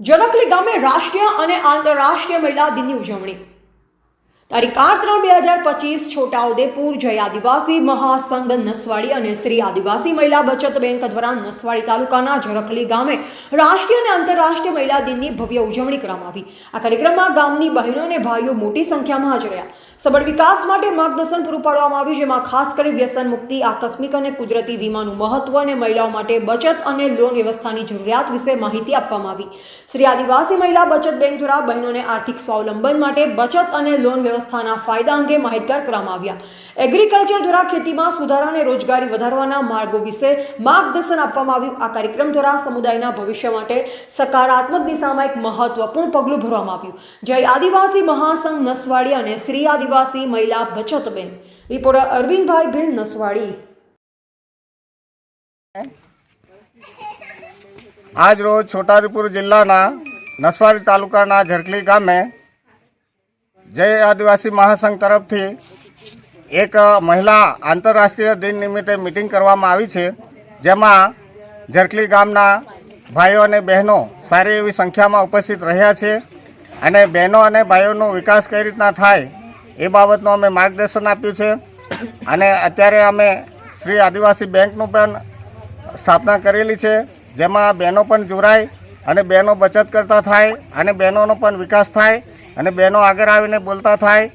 જનકલી ગામે રાષ્ટ્રીય અને આંતરરાષ્ટ્રીય મહિલા દિનની ઉજવણી. તારીખ આઠ ત્રણ બે હજાર પચીસ છોટાઉદેપુર જય આદિવાસી મહાસંઘ નસવાડી અને શ્રી આદિવાસી મહિલા બચત બેંક દ્વારા નસવાડી તાલુકાના ઝરખલી ગામે રાષ્ટ્રીય અને આંતરરાષ્ટ્રીય મહિલા દિનની ભવ્ય ઉજવણી કરવામાં આવી. આ કાર્યક્રમમાં ગામની બહેનો અને ભાઈઓ મોટી સંખ્યામાં હાજર રહ્યા. સબળ વિકાસ માટે માર્ગદર્શન પૂરું પાડવામાં આવ્યું, જેમાં ખાસ કરી વ્યસન મુક્તિ, આકસ્મિક અને કુદરતી વીમાનું મહત્વ અને મહિલાઓ માટે બચત અને લોન વ્યવસ્થાની જરૂરિયાત વિશે માહિતી આપવામાં આવી. શ્રી આદિવાસી મહિલા બચત બેંક દ્વારા બહેનોને આર્થિક સ્વાવલંબન માટે બચત અને લોન વ્યવસ્થાના ફાયદા અંગે માહિતગાર કરવામાં આવ્યા. એગ્રીકલ્ચર દ્વારા ખેતીમાં સુધારા અને રોજગારી વધારવાના માર્ગો વિશે માર્ગદર્શન આપવામાં આવ્યું. આ કાર્યક્રમ દ્વારા સમુદાયના ભવિષ્ય માટે સકારાત્મક દિશામાં એક મહત્વપૂર્ણ પગલું ભરવામાં આવ્યું. જય આદિવાસી મહાસંઘ નસવાડી અને શ્રી આદિવાસી મહિલા બચત બેંક. રિપોર્ટર અરવિંદભાઈ ભીલ, નસવાડી. આજ રોજ છોટાઉદેપુર જિલ્લાના નસવાડી તાલુકાના ઝરખલી ગામે જય આદિવાસી મહાસંઘ તરફથી એક મહિલા આંતરરાષ્ટ્રીય દિન નિમિત્તે મિટિંગ કરવામાં આવી છે, જેમાં ઝરખલી ગામના ભાઈઓ અને બહેનો સારી એવી સંખ્યામાં ઉપસ્થિત રહ્યા છે અને બહેનો અને ભાઈઓનો વિકાસ કઈ રીતના થાય એ બાબતનું અમે માર્ગદર્શન આપ્યું છે. અને અત્યારે અમે શ્રી આદિવાસી બેંકનું પણ સ્થાપના કરેલી છે, જેમાં બહેનો પણ જોડાય અને બહેનો બચત કરતા થાય અને બહેનોનો પણ વિકાસ થાય. અને બહેનો આગળ આવીને બોલતા થાય.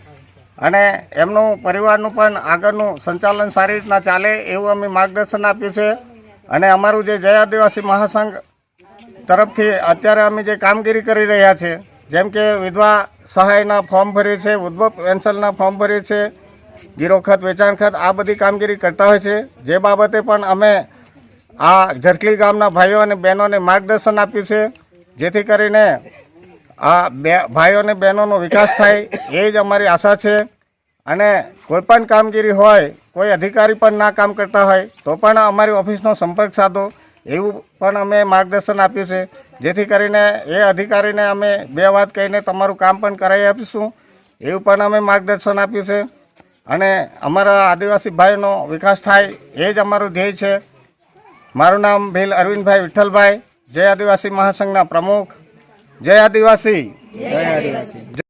અને એમનું પરિવારનું પણ આગળનું સંચાલન સારી રીતના ચાલે એવું અમે માર્ગદર્શન આપ્યું છે. અને અમારું જે જય આદિવાસી મહાસંઘ તરફથી અત્યારે અમે જે કામગીરી કરી રહ્યા છે, જેમ કે વિધવા સહાયના ફોર્મ ભરીએ છે ઉદ્ભવ પેન્શનના ફોર્મ ભરીએ છે ગીરો ખત, વેચાણ ખત, આ બધી કામગીરી કરતા હોય છે. જે બાબતે પણ અમે આ ઝરખલી ગામના ભાઈઓ અને બહેનોને માર્ગદર્શન આપ્યું છે, જેથી કરીને આ બે ભાઈઓ અને બહેનોનો વિકાસ થાય એ જ અમારી આશા છે. અને કોઈ પણ કામગીરી હોય, કોઈ અધિકારી પણ ના કામ કરતા હોય, તો પણ અમારી ઓફિસનો સંપર્ક સાધો. એવું પણ અમે માર્ગદર્શન આપ્યું છે. જેથી કરીને એ અધિકારીને અમે બે વાત કહીને તમારું કામ પણ કરાવી આપીશું. એવું પણ અમે માર્ગદર્શન આપ્યું છે. અને અમારા આદિવાસી ભાઈનો વિકાસ થાય એ જ અમારું ધ્યેય છે. મારું નામ ભીલ અરવિંદભાઈ વિઠ્ઠલભાઈ. જય આદિવાસી મહાસંઘના પ્રમુખ. જય આદિવાસી. જય આદિવાસી.